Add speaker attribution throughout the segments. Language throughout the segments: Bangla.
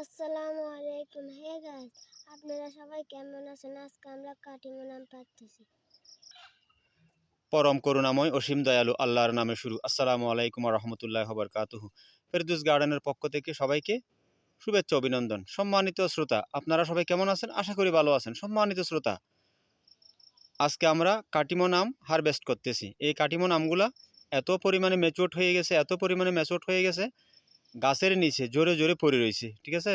Speaker 1: আসসালামু আলাইকুম। হে গাইস আপনারা সবাই কেমন আছেন? আজকে আমরা কাটিমন আম পাচ্ছি
Speaker 2: পরম করুণাময় অসীম দয়ালু আল্লাহর নামে শুরু। আসসালামু আলাইকুম রহমতুল্লাহ বরকাতুহু। ফেরদুস গার্ডেনের পক্ষ থেকে সবাইকে শুভেচ্ছা, অভিনন্দন। সম্মানিত শ্রোতা, আপনারা সবাই কেমন আছেন? আশা করি ভালো আছেন। সম্মানিত শ্রোতা, আজকে আমরা কাটিমো আম হারভেস্ট করতেছি। এই কাটিমো আমগুলা এত পরিমাণে ম্যাচুয়ার্ড হয়ে গেছে, এত পরিমাণে ম্যাচুয়ার্ড হয়ে গেছে গাছের নিচে জোরে জোরে পড়ে রয়েছে, ঠিক আছে?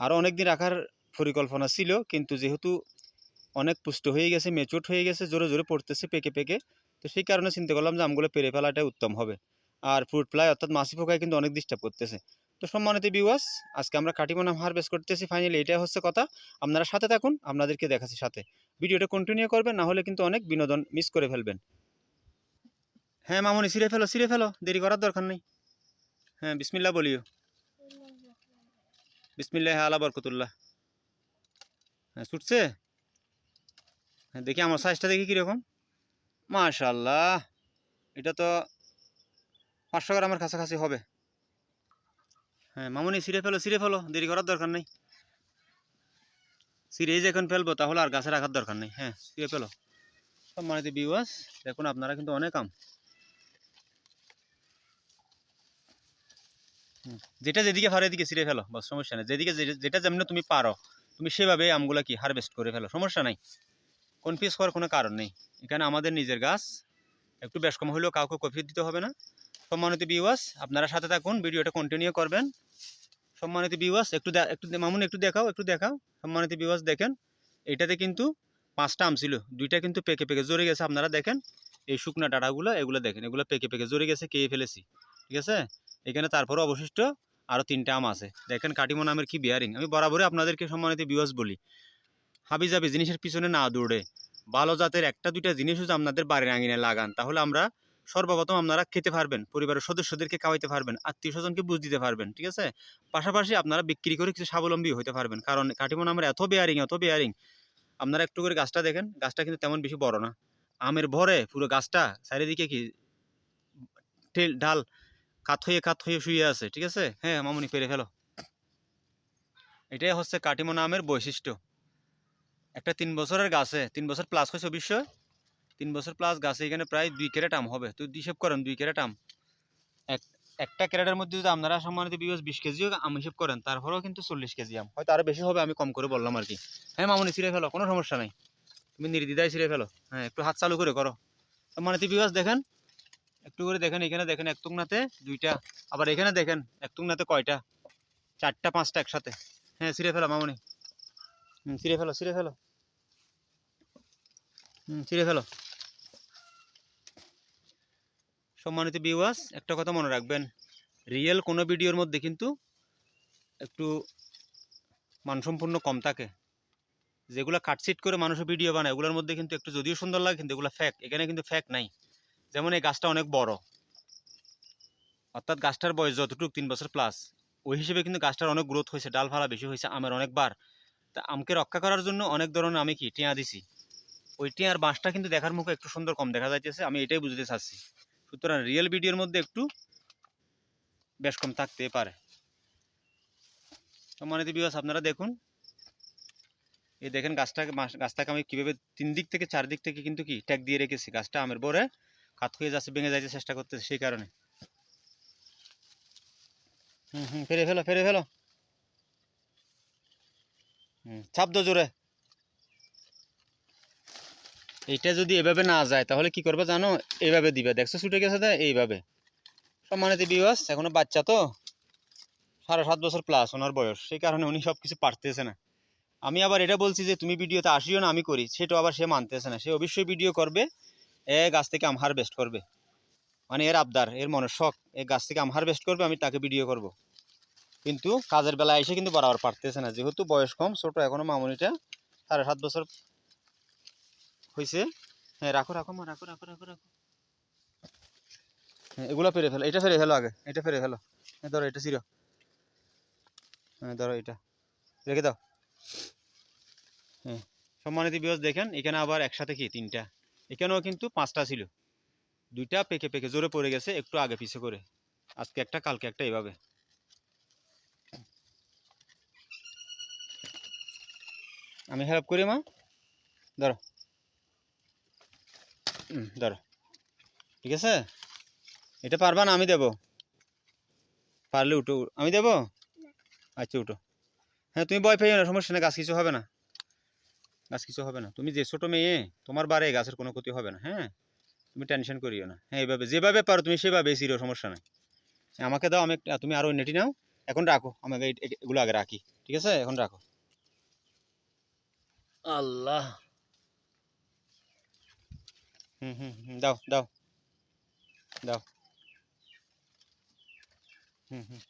Speaker 2: আরও অনেক দিন রাখার পরিকল্পনা ছিল, কিন্তু যেহেতু অনেক পুষ্ট হয়ে গেছে মেচুট হয়ে গেছে, জোরে জোরে পড়তেছে পেকে পেকে, তো সেই কারণে চিন্তা করলাম যে আমগুলো পেরে ফেলাটাই উত্তম হবে। আর ফ্রুট ফ্লাই অর্থাৎ মাসি পোকায় কিন্তু অনেক ডিস্টার্ব করতেছে। তো সম্মানিত বিওয়াস আজকে আমরা কাটিমন হারভেস্ট করতেছি ফাইনালি এটাই হচ্ছে কথা। আপনারা সাথে থাকুন, আপনাদেরকে দেখাচ্ছি সাথে। ভিডিওটা কন্টিনিউ করবেন, না হলে কিন্তু অনেক বিনোদন মিস করে ফেলবেন। হ্যাঁ মামনি সিরে ফেলো সিরে ফেলো, দেরি করার দরকার নেই। হ্যাঁ বিসমিল্লা বলিও। বিসমিল্লাহ আলা বরকতুল্লাহ। হ্যাঁ ছুটছে? হ্যাঁ দেখি আমার সাইজটা দেখি কীরকম। মাশাল্লাহ এটা তো পাঁচশো গ্রামের কাছাকাছি হবে। হ্যাঁ মামুনি সিরে ফেলো সিরে ফেলো, দেরি করার দরকার নেই। সিরে যখন ফেলব, তাহলে আর গাছে রাখার দরকার নেই। হ্যাঁ সিরে ফেলো। সম্মানিত বিওয়াস দেখুন আপনারা কিন্তু অনেক আম। যেটা যেদিকে পারো এদিকে সিরে ফেলো বা সমস্যা নেই। যেদিকে যেটা যেমন তুমি পারো, তুমি সেভাবে আমগুলা কি হারভেস্ট করে ফেলো, সমস্যা নাই। কনফিউজ হওয়ার কোনো কারণ নেই। এখানে আমাদের নিজের গাছ, একটু বেশ কম হলেও কাউকে কফি দিতে হবে না। সম্মানিত বিওয়াস আপনারা সাথে থাকুন, ভিডিওটা কন্টিনিউ করবেন। সম্মানিত বিওয়াস একটু একটু মামুন একটু দেখাও একটু দেখাও। সম্মানিত বিওয়াস দেখেন, এটাতে কিন্তু পাঁচটা আম ছিল, দুইটা কিন্তু পেকে পেকে জোরে গেছে, আপনারা দেখেন। এই শুকনা ডাটাগুলো, এগুলো দেখেন, এগুলো পেকে পেকে জোরে গেছে খেয়ে ফেলেছি। ঠিক আছে? এখানে তারপরে অবশিষ্ট আরও তিনটা আম আছে। দেখেন কাটিমন নামের কি বিয়ারিং আমি বরাবরই আপনাদেরকে সম্মানিত বিওয়াস বলি, হাবি যাবি জিনিসের পিছনে না দৌড়ে। ভালো জাতের একটা দুইটা জিনিস যদি আপনাদের বাড়ির আঙিনে লাগান, তাহলে আমরা সর্বপ্রথম আপনারা খেতে পারবেন, পরিবারের সদস্যদেরকে খাওয়াইতে পারবেন, আত্মীয় স্বজনকে বুঝ দিতে পারবেন, ঠিক আছে? পাশাপাশি আপনারা বিক্রি করে কিছু স্বাবলম্বী হতে পারবেন, কারণ কাটিমন আমের এত বেয়ারিং এত বেয়ারিং আপনারা একটু করে গাছটা দেখেন, গাছটা কিন্তু তেমন বেশি বড় না। আমের ভরে পুরো গাছটা চারিদিকে কি ডাল কাত হয়ে কাত হয়ে শুয়ে আছে, ঠিক আছে? হ্যাঁ মামুনি পেরে ফেলো। এটাই হচ্ছে কাটিমন আমের বৈশিষ্ট্য। একটা তিন বছরের গাছে, তিন বছর প্লাস হয়েছে অবশ্যই। তিন বছর প্লাস গাছে এখানে প্রায় দুই ক্যারেট আম হবে। তো হিসেব করেন, দুই ক্যারেট আম। এক, একটা ক্যারেটের মধ্যে যদি আপনারা সম্মানিত বিশ বিশ কেজিও আম হিসেব করেন, তারপরেও কিন্তু চল্লিশ কেজি আম। হয়তো আরও বেশি হবে, আমি কম করে বললাম আর কি। হ্যাঁ মামুনি, ছিঁড়ে ফেলো, কোনো সমস্যা নাই। তুমি নির্দ্বিধায় ছিঁড়ে ফেলো। হ্যাঁ একটু হাত চালু করে করো। সম্মানিত বিবাস দেখেন একটু করে দেখেন, এখানে দেখেন এক তুংনাতে দুইটা, আবার এখানে দেখেন এক তুংনাতে কয়টা? চারটা, পাঁচটা একসাথে। হ্যাঁ ছিঁড়ে ফেলো মামনি। হুম, ছিঁড়ে ফেলো ছিঁড়ে ফেলো। হুম, ছিঁড়ে ফেলো। সম্মানিত বিওয়াস একটা কথা মনে রাখবেন। রিয়েল কোনো ভিডিওর মধ্যে কিন্তু একটু মানসম্পূর্ণ কম থাকে। যেগুলো কাটসিট করে মানুষ ভিডিও বানায়, ওগুলোর মধ্যে কিন্তু একটু যদিও সুন্দর লাগে, কিন্তু এগুলো ফ্যাক এখানে কিন্তু ফ্যাক নাই। যেমন এই গাছটা অনেক বড়। অর্থাৎ গাছটার বয়স যতটুকু, তিন বছর প্লাস ওই হিসেবে কিন্তু গাছটার অনেক গ্রোথ হয়েছে ডাল ডালফালা বেশি হয়েছে আমের অনেকবার। তা আমকে রক্ষা করার জন্য অনেক ধরনের আমি কি টিয়া দিছি। ওই টিয়ার বাঁশটা কিন্তু দেখার মুখে একটু সুন্দর কম দেখা যাইতেছে, আমি এটাই বুঝতে চাচ্ছি। সুতরাং রিয়েল ভিডিওর মধ্যে একটু বেশ কম থাকতে পারে। সম্মানিত বিবাস আপনারা দেখুন। এই দেখেন গাছটাকে গাছটাকে আমি কীভাবে তিন দিক থেকে, চার দিক থেকে কিন্তু কি ট্যাগ দিয়ে রেখেছি। গাছটা আমের বরে কাত হয়ে যাচ্ছে, ভেঙে যাইতে চেষ্টা করতেছে সেই কারণে। হুম হুম, ফেরে ফেলো ফেরে ফেলো। হুম, চাপ দো জোরে। এইটা যদি এভাবে না যায়, তাহলে কি করবে জানো? এইভাবে দিবে। দেখছ, ছুটে গেছে দেয় এইভাবে। সম্মানিত বিবাস এখনও বাচ্চা তো? সাড়ে সাত বছর প্লাস ওনার বয়স। সেই কারণে উনি সব কিছু পারতেছে না। আমি আবার এটা বলছি যে, তুমি ভিডিওতে আসিও না, আমি করি। সেটাও আবার সে মানতেছে না। সে অবশ্যই ভিডিও করবে। এ গাছ থেকে আম হারভেস্ট করবে। মানে এর আবদার, এর মনের শখ এই গাছ থেকে আম হারভেস্ট করবে, আমি তাকে ভিডিও করব। কিন্তু কাজের বেলায় এসে কিন্তু বরাবর পারতেছে না। যেহেতু বয়স কম, ছোট, এখনও মামুনিটা সাড়ে সাত বছর হয়েছে হ্যাঁ রাখো রাখো মা, রাখো রাখো রাখো রাখো। হ্যাঁ এগুলো ফেরে ফেলো। এটা ফেরে ফেলো আগে, এটা ফেরে ফেলো। হ্যাঁ ধরো, এটা চিরো হ্যাঁ ধরো, এটা। রেখে দাও। হ্যাঁ সম্মানিত বিয়স দেখেন, এখানে আবার একসাথে কি? তিনটা। এখানেও কিন্তু পাঁচটা ছিল। দুইটা পেকে পেকে জোরে পড়ে গেছে একটু আগে পিছে করে। আজকে একটা কালকে একটা এভাবে। আমি হেল্প করি মা। ধরো। ধরো। ঠিক আছে? এটা পারবা না আমি দেব। পারলে উঠো। আমি দেব? আচ্ছা উঠো। হ্যাঁ তুমি বয় পেয়ে না সমস্যা না গাছ কিছু হবে না। গাছ কিছু হবে না। তুমি যে ছোটো মেয়ে তোমার বারে গাছের কোনো ক্ষতি হবে না হ্যাঁ? তুমি টেনশন করিও না। হ্যাঁ এইভাবে যেভাবে পারো তুমি সেভাবে ছিড়ো সমস্যা নাই। আমাকে দাও আমি তুমি আরও নেটি নাও। এখন রাখো আমাকে এগুলো আগে রাখি ঠিক আছে? এখন রাখো। আল্লাহ। হুম হুম হুম দাও দাও। দাও। হুম হুম।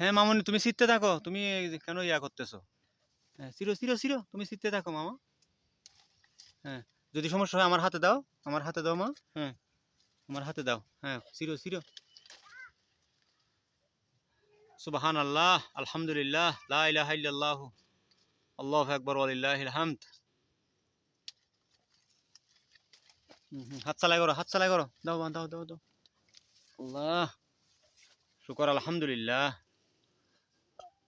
Speaker 2: হ্যাঁ মামনি তুমি শীতে থাকো। তুমি কেন ইয়া করতেছো? হ্যাঁ চিরো চিরো চিরো তুমি শীতে থাকো মামা। হ্যাঁ যদি সমস্যা হয় আমার হাতে দাও আমার হাতে দাও মা। হ্যাঁ আমার হাতে দাও। হ্যাঁ চিরো চিরো সুবহান আল্লাহ আলহামদুলিল্লাহ লা ইলাহা ইল্লাল্লাহ আল্লাহু আকবার হুম, হাত চালাই করো হাত চালাই করো। দাও দাও দাও দাও। আল্লাহ শুকর আলহামদুলিল্লাহ।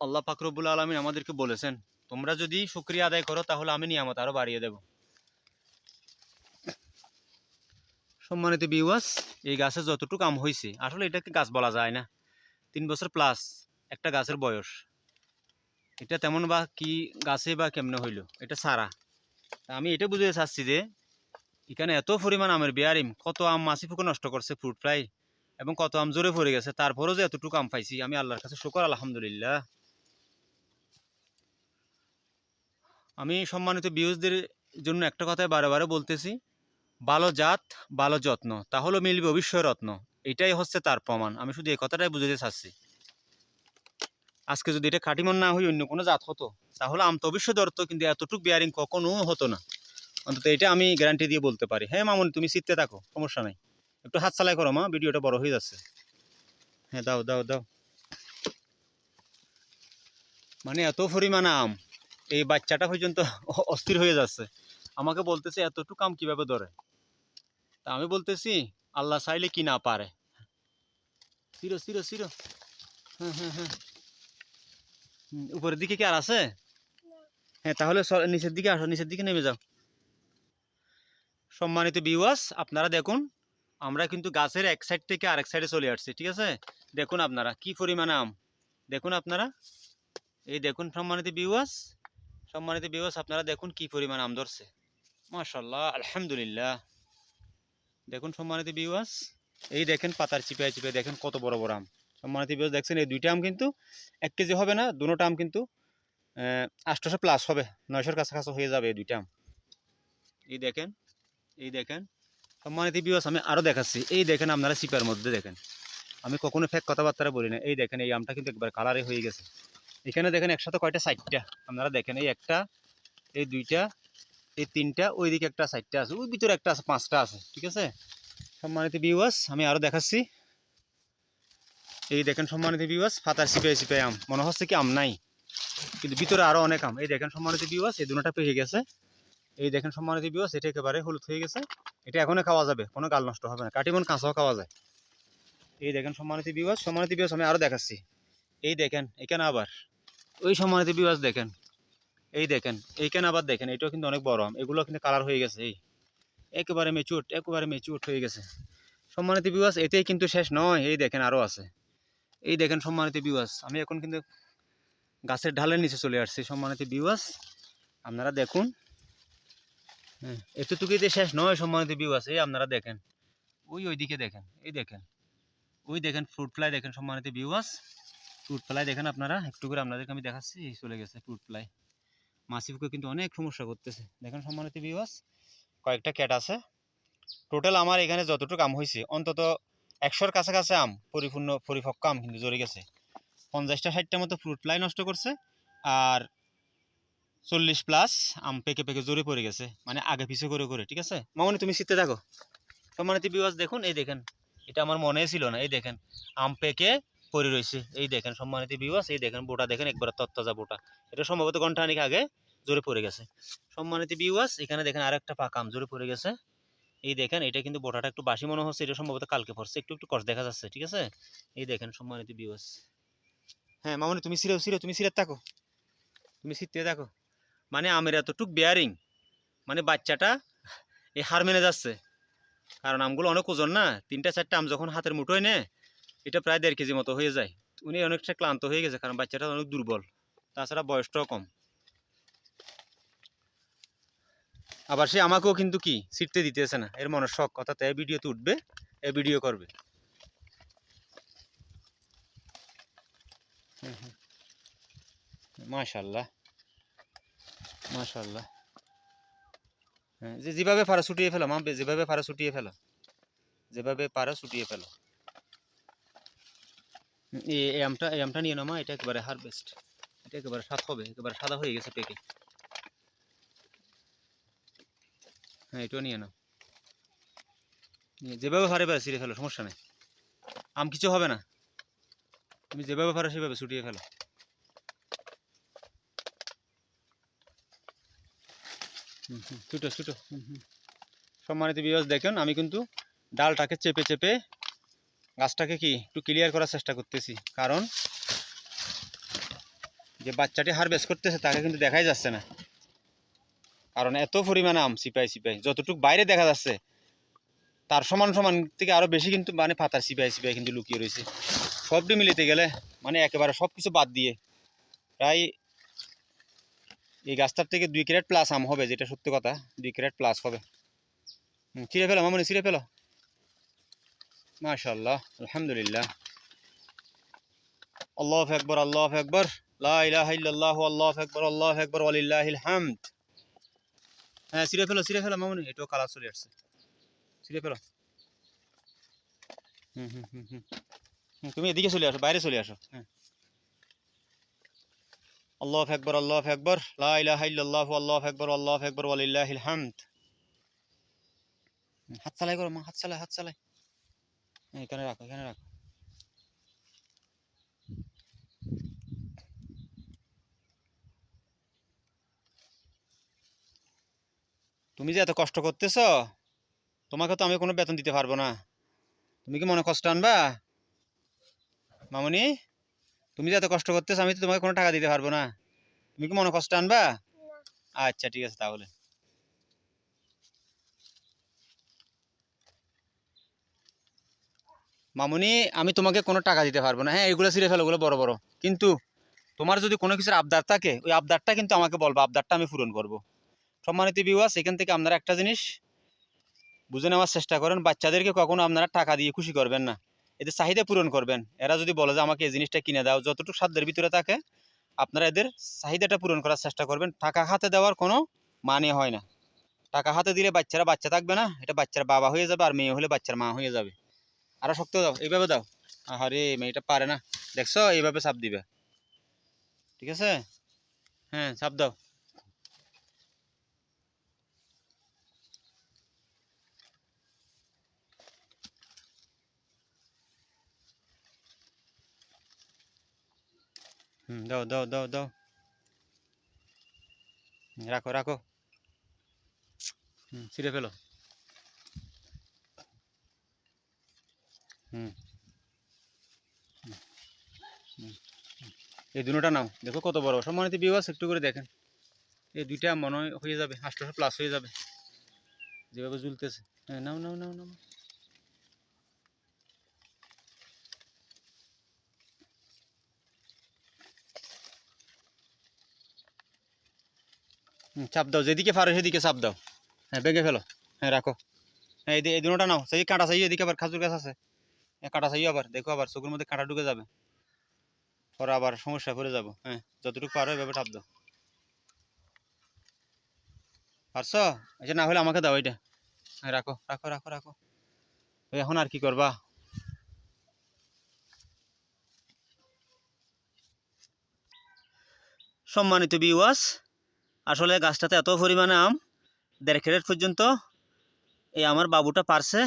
Speaker 2: আল্লাহ ফাকরবুল আলমিন আমাদেরকে বলেছেন, তোমরা যদি শুক্রিয়া আদায় করো, তাহলে আমি নিয়ামত আরও বাড়িয়ে দেব। সম্মানিত বিওয়াস এই গাছে যতটুকু আম হয়েছে আসলে এটাকে গাছ বলা যায় না। তিন বছর প্লাস একটা গাছের বয়স। এটা তেমন বা কি গাছে বা কেমনে হইল? এটা সারা। আমি এটা বুঝতে চাচ্ছি যে, এখানে এত পরিমাণ আমের বেয়ারিম কত আম মাছি ফুকে নষ্ট করছে ফ্রুট ফ্লাই এবং কত আম জোরে পড়ে গেছে, তারপরেও যে এতটুকু আম পাইছি, আমি আল্লাহর কাছে শুকর, আলহামদুলিল্লাহ। আমি সম্মানিত বিউজদের জন্য একটা কথাই বারে বলতেছি, ভালো জাত, ভালো যত্ন তাহলে মিলবে অবশ্যই রত্ন, এটাই হচ্ছে তার প্রমাণ। আমি শুধু এই কথাটাই বুঝাতে চাচ্ছি। আজকে যদি এটা খাটিমন না হই অন্য কোনো জাত হতো, তাহলে আম তো অবশ্যই ধরতো, কিন্তু এতটুকু বিয়ারিং কখনো হতো না। অন্তত এটা আমি গ্যারান্টি দিয়ে বলতে পারি। হ্যাঁ মামুন, তুমি শীতে থাকো, সমস্যা নাই। একটু হাত চালাই করো মা, ভিডিওটা বড় হয়ে যাচ্ছে। হ্যাঁ দাও দাও দাও। মানে এত পরিমাণ আম। এই বাচ্চাটা পর্যন্ত অস্থির হয়ে যাচ্ছে। আমাকে বলতেছে এতটুকু আম কীভাবে ধরে? তা আমি বলতেছি আল্লাহ চাইলে কি না পারে। সিরো সিরো সিরো। হ্যাঁ হ্যাঁ হ্যাঁ। হুম, উপরের দিকে কি আর আছে? হ্যাঁ তাহলে নিচের দিকে আসো নিচের দিকে নেমে যাও। সম্মানিত বিওয়াস আপনারা দেখুন আমরা কিন্তু গাছের এক সাইড থেকে আরেক সাইডে চলে আসছি ঠিক আছে? দেখুন আপনারা কি পরিমাণে আম। দেখুন আপনারা। এই দেখুন সম্মানিত বিওয়াস সম্মানিত বিওয়াস আপনারা দেখুন কি পরিমাণ আম ধরছে। মাশাল্লাহ আলহামদুলিল্লাহ। দেখুন সম্মানিত বিবাস এই দেখেন পাতার চিপায় চিপায় দেখেন কত বড় বড় আম। সম্মানিত বিওয়াস দেখছেন এই দুইটা আম কিন্তু এক কেজি হবে না, দুটো আম কিন্তু আটশোশো প্লাস হবে, নয়শোর কাছাকাছি হয়ে যাবে এই দুইটা আম। এই দেখেন এই দেখেন। সম্মানিত বিওয়াস আমি আরও দেখাচ্ছি, এই দেখেন আপনারা চিপার মধ্যে দেখেন। আমি কখনো ফেক কথাবার্তা বলি না, এই দেখেন এই আমটা কিন্তু একবার কালারে হয়ে গেছে। এখানে দেখেন একসাথে কয়টা সাইডটা আপনারা দেখেন, এই একটা, এই দুইটা, এই তিনটা, ওইদিকে একটা সাইডটা আছে, ওই ভিতরে একটা আছে, পাঁচটা আছে, ঠিক আছে? সম্মানিত বিওয়াস আমি আরও দেখাচ্ছি। এই দেখেন সম্মানিত বিওয়াস ফাতার সিপাই সিপাই আম। মনে হচ্ছে কি আম নাই, কিন্তু ভিতরে আরও অনেক আম। এই দেখেন সম্মানিত বিওয়াস এই দুটা পেয়ে গেছে। এই দেখেন সম্মানিত বিওয়াস এটা একেবারে হলুদ হয়ে গেছে। এটা এখনও খাওয়া যাবে, কোনো গাল নষ্ট হবে না, কাটিমন কাঁচাও খাওয়া যায়। এই দেখেন সম্মানিত বিওয়াস সম্মানিত বিওয়াস আমি আরও দেখাচ্ছি। এই দেখেন, এখানে আবার ওই সম্মানিত বিওয়াস দেখেন। এই দেখেন, এইখানে আবার দেখেন, এটাও কিন্তু অনেক বড় আম। এগুলো কিন্তু কালার হয়ে গেছে, এই। একেবারে মেচুট একেবারে মেচুট হয়ে গেছে। সম্মানিত বিওয়াস এতেই কিন্তু শেষ নয়। এই দেখেন আরও আছে। এই দেখেন সম্মানিত বিওয়াস আমি এখন কিন্তু গাছের ঢালের নিচে চলে আসছি। সম্মানিত বিওয়াস আপনারা দেখুন। হ্যাঁ এতটুকুই এতটুকুতে শেষ নয় সম্মানিত বিওয়াস এই আপনারা দেখেন। ওই ওইদিকে দেখেন, এই দেখেন। ওই দেখেন ফ্রুট ফ্লাই দেখেন সম্মানিত বিওয়াস ফ্রুট ফ্লাই দেখেন আপনারা, একটু করে আপনাদেরকে আমি দেখাচ্ছি চলে গেছে ফ্রুট ফ্লাই মাসিফকে কিন্তু অনেক সমস্যা করতেছে। দেখেন সম্মানিত বিওয়াস কয়েকটা ক্যাট আছে। টোটাল আমার এখানে যতটুকু আম হয়েছে অন্তত একশোর কাছাকাছি আম, পরিপূর্ণ, পরিপক্ক আম কিন্তু জড়ে গেছে। পঞ্চাশটা, ষাটটা মতো ফ্রুট ফ্লাই নষ্ট করছে, আর চল্লিশ প্লাস আম পেকে পেকে জোরে পড়ে গেছে মানে আগে পিছে করে করে, ঠিক আছে? মামনি, তুমি শীতে থাকো। সম্মানিত বিওয়াস দেখুন, এই দেখেন, এটা আমার মনে ছিল না, এই দেখেন, আম পেকে পড়ে রয়েছে। এই দেখেন সম্মানিত বিওয়াস এই দেখেন বোটা দেখেন, একবার তত্তাজা বোটা। এটা সম্ভবত ঘন্টাখানিক আগে জোরে পড়ে গেছে। সম্মানিত বিওয়াস এখানে দেখেন আরেকটা আম জোরে পড়ে গেছে। এই দেখেন, এটা কিন্তু বোটাটা একটু বাসি মনে হচ্ছে, এটা সম্ভবত কালকে পড়ছে। একটু একটু কষ দেখা যাচ্ছে, ঠিক আছে? এই দেখেন সম্মানিত বিওস হ্যাঁ মামনি, তুমি সিরেও সিরে, তুমি সিরে থাকো। তুমি সিরতে থাকো। মানে আমের এতটুক বেয়ারিং মানে বাচ্চাটা এই হার মেনে যাচ্ছে। কারণ আমগুলো অনেক ওজন না, তিনটা, চারটা আম যখন হাতের মুঠোয় নে এটা প্রায় দেড় কেজি মতো হয়ে যায়। উনি অনেকটা ক্লান্ত হয়ে গেছে, কারণ বাচ্চাটা অনেক দুর্বল। তাছাড়া বয়সটাও কম। আবার সে আমাকেও কিন্তু কি, ছিটতে দিতেছে না। এর মনে শখ, অর্থাৎ এ ভিডিওতে উঠবে এ ভিডিও করবে। মাশাল্লাহ। মাশাল্লাহ। হ্যাঁ যে যেভাবে পারো ছুটিয়ে ফেলো মা যেভাবে পারো ছুটিয়ে ফেলো। যেভাবে পারা ছুটিয়ে ফেলো। এই আমটা এই আমটা নিয়ে নাও মা এটা একেবারে হারভেস্ট এটা একেবারে সাত হবে, একেবারে সাদা হয়ে গেছে পেকে। হ্যাঁ এটাও নিয়ে নাও। যেভাবে পারে পারে ছিঁড়ে ফেলো, সমস্যা নেই। আম কিছু হবে না। তুমি যেভাবে পারো সেভাবে ছুটিয়ে ফেলো। হুম হুম, ছুটো ছুটো, হুম হুম। সম্মানিত বিবাস দেখেন, আমি কিন্তু ডালটাকে চেপে চেপে গাছটাকে কি একটু ক্লিয়ার করার চেষ্টা করতেছি। কারণ যে বাচ্চাটি হারভেস্ট করতেছে, তাকে কিন্তু দেখাই যাচ্ছে না। কারণ এত পরিমাণে আম সিপাই সিপাই, যতটুকু বাইরে দেখা যাচ্ছে, তার সমান সমান থেকে আরও বেশি কিন্তু মানে পাতার সিপাই সিপাই কিন্তু লুকিয়ে রয়েছে। সবটি মিলিতে গেলে মানে একেবারে সব কিছু বাদ দিয়ে প্রায় এই গাছটার থেকে দুই ক্যারেট প্লাস আম হবে, যেটা সত্যি কথা, দুই ক্যারেট প্লাস হবে। ছিঁড়ে ফেলো মামনি, ছিঁড়ে ফেলো। মাশাল্লাহ আলহামদুলিল্লাহ আল্লাহ আকবর আল্লাহ আকবর লা ইলাহা ইল্লাল্লাহু আল্লাহু আকবর আল্লাহু আকবর ওয়ালিল্লাহিল হামদ হ্যাঁ ছিঁড়ে ফেলো ছিঁড়ে ফেলো মামনি এটাও কালার চলে আসছে ছিঁড়ে ফেলো হুম হুম হুম হুম হুম, তুমি এদিকে চলে আসো বাইরে চলে আসো হ্যাঁ আল্লাহ আকবর আল্লাহ আকবর লা ইলাহা ইল্লাল্লাহু আল্লাহু আকবর আল্লাহু আকবর ওয়ালিল্লাহিল হামদ হুম, হাত চালাই করো মা হাত চালাই হাত চালাই হ্যাঁ, এখানে রাখো এখানে রাখো। তুমি যে এত কষ্ট করতেছ তোমাকে তো আমি কোনো বেতন দিতে পারব না। তুমি কি মনে কষ্ট আনবা? মামনি তুমি যে এত কষ্ট করতেছ আমি তো তোমাকে কোনো টাকা দিতে পারব না। তুমি কি মনে কষ্ট আনবা? আচ্ছা ঠিক আছে তাহলে। মামুনি, আমি তোমাকে কোনো টাকা দিতে পারব না। হ্যাঁ এগুলো ফেলো ওগুলো বড় বড়। কিন্তু তোমার যদি কোনো কিছুর আবদার থাকে, ওই আবদারটা কিন্তু আমাকে বলব, আবদারটা আমি পূরণ করব। সম্মানিত বিওয়াস এখান থেকে আপনারা একটা জিনিস বুঝে নেওয়ার চেষ্টা করেন, বাচ্চাদেরকে কখনো আপনারা টাকা দিয়ে খুশি করবেন না। এদের চাহিদা পূরণ করবেন। এরা যদি বলে যে, আমাকে এই জিনিসটা কিনে দাও। যতটুকু সাধ্যের ভিতরে থাকে, আপনারা এদের চাহিদাটা পূরণ করার চেষ্টা করবেন। টাকা হাতে দেওয়ার কোনো মানে হয় না। টাকা হাতে দিলে বাচ্চারা বাচ্চা থাকবে না, এটা বাচ্চার বাবা হয়ে যাবে আর মেয়ে হলে বাচ্চার মা হয়ে যাবে। আরও শক্ত দাও, এইভাবে দাও। আরে মেয়েটা পারে না। দেখছ? এইভাবে চাপ দিবে। ঠিক আছে? হ্যাঁ চাপ দাও। হুম, দাও দাও দাও দাও। রাখো রাখো। হুম, ছিঁড়ে ফেলো হুম হুম, হুম, হুম। এই দুটোটা নাও, দেখো কত বড়। সম্মানিত বিবাস একটু করে দেখেন। এই দুইটা মনে হয়ে যাবে আষ্টশো প্লাস হয়ে যাবে। যেভাবে ঝুলতেছে। হ্যাঁ নাও নাও নাও নাও। চাপ দাও, যেদিকে পারো সেদিকে চাপ দাও। হ্যাঁ বেগে ফেলো। হ্যাঁ রাখো। হ্যাঁ এই দুটোটা নাও। সেই কাঁটা চাই এদিকে আবার খাজুর গাছ আছে। কাঁটা চাই আবার, দেখো আবার, চোখের মধ্যে কাঁটা ঢুকে যাবে। পরে আবার সমস্যা করে যাব হ্যাঁ যতটুকু পারো এভাবে চাপ দাও। পারছ? আচ্ছা না হলে আমাকে দাও এটা হ্যাঁ রাখো রাখো রাখো রাখো। এখন আর কি করবা? সম্মানিত বিওয়াস আসলে গাছটাতে এত পরিমাণে আম, দেড় ক্যারেট পর্যন্ত এই আমার বাবুটা পারছে।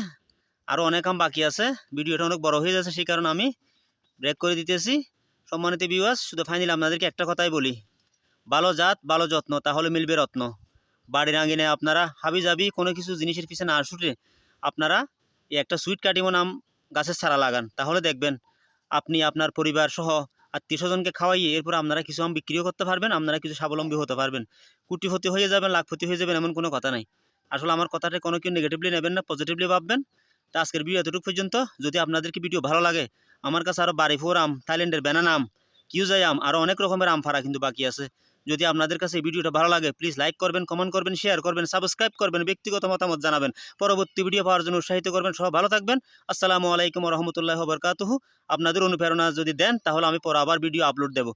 Speaker 2: আরও অনেক আম বাকি আছে। ভিডিওটা অনেক বড় হয়ে যাচ্ছে, সেই কারণে আমি ব্রেক করে দিতেছি। সম্মানিত বিওয়াস শুধু ফাইনালি আপনাদেরকে একটা কথাই বলি। ভালো জাত, ভালো যত্ন, তাহলে মিলবে রত্ন। বাড়ির আঙিনে আপনারা হাবি জাবি কোনো কিছু জিনিসের পিছনে না ছুটে আপনারা একটা সুইট কাটিমন আম গাছের চারা লাগান। তাহলে দেখবেন আপনি, আপনার পরিবার সহ আত্মীয় স্বজনকে খাওয়াইয়ে এরপর আপনারা কিছু আম বিক্রিও করতে পারবেন, আপনারা কিছু স্বাবলম্বী হতে পারবেন। কুটিপতি হয়ে যাবেন, লাখপতি হয়ে যাবেন, এমন কোনো কথা নাই। আসলে আমার কথাটা কোনো কেউ নেগেটিভলি নেবেন না পজিটিভলি ভাববেন। তো আজকের ভিডিও এতটুকু পর্যন্ত। যদি আপনাদেরকে ভিডিও ভালো লাগে, আমার কাছে আরও বাড়ি ফোর আম থাইল্যান্ডের ব্যানানা আম কিউজাই আম আরও অনেক রকমের আম ফাড়া কিন্তু বাকি আছে। যদি আপনাদের কাছে এই ভিডিওটা ভালো লাগে প্লিজ লাইক করবেন কমেন্ট করবেন শেয়ার করবেন সাবস্ক্রাইব করবেন, ব্যক্তিগত মতামত জানাবেন। পরবর্তী ভিডিও পাওয়ার জন্য উৎসাহিত করবেন সব ভালো থাকবেন। আসসালামু আলাইকুম রহমতুল্লাহ বরকাতুহু। আপনাদের অনুপ্রেরণা যদি দেন, তাহলে আমি পরে আবার ভিডিও আপলোড দেবো।